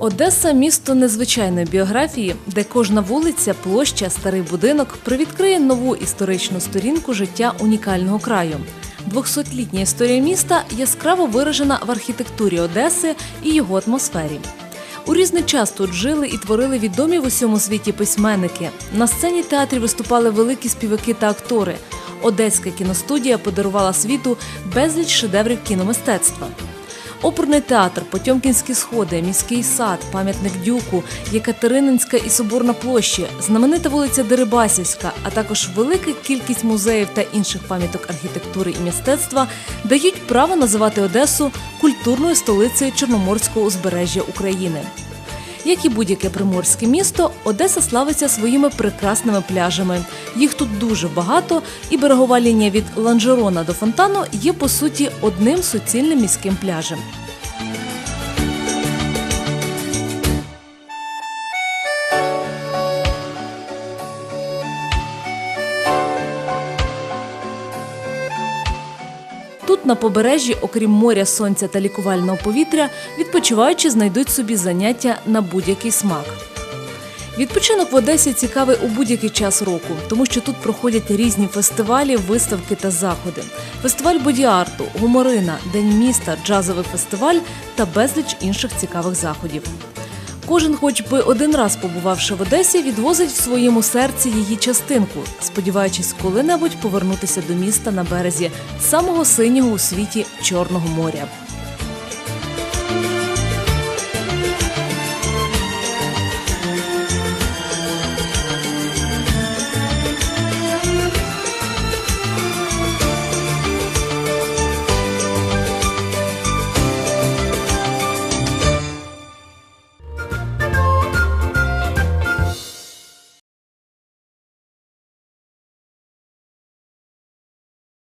Одеса місто незвичайної біографії, де кожна вулиця, площа, старий будинок привідкриє нову історичну сторінку життя унікального краю. Двохсотлітня історія міста яскраво виражена в архітектурі Одеси і його атмосфері. У різний час тут жили і творили відомі в усьому світі письменники. На сцені театрів виступали великі співаки та актори. Одеська кіностудія подарувала світу безліч шедеврів кіномистецтва. Оперний театр, Потьомкінські сходи, міський сад, пам'ятник Дюку, Єкатерининська і Соборна площі, знаменита вулиця Дерибасівська, а також велика кількість музеїв та інших пам'яток архітектури і мистецтва дають право називати Одесу культурною столицею Чорноморського узбережжя України. Як і будь-яке приморське місто, Одеса славиться своїми прекрасними пляжами. Їх тут дуже багато, і берегова лінія від Ланжерона до фонтану є по суті одним суцільним міським пляжем. Тут на побережжі, окрім моря, сонця та лікувального повітря, відпочиваючі знайдуть собі заняття на будь-який смак. Відпочинок в Одесі цікавий у будь-який час року, тому що тут проходять різні фестивалі, виставки та заходи. Фестиваль боді-арту, гуморина, День міста, джазовий фестиваль та безліч інших цікавих заходів. Кожен, хоч би один раз побувавши в Одесі, відвозить в своєму серці її частинку, сподіваючись коли-небудь повернутися до міста на березі самого синього у світі Чорного моря.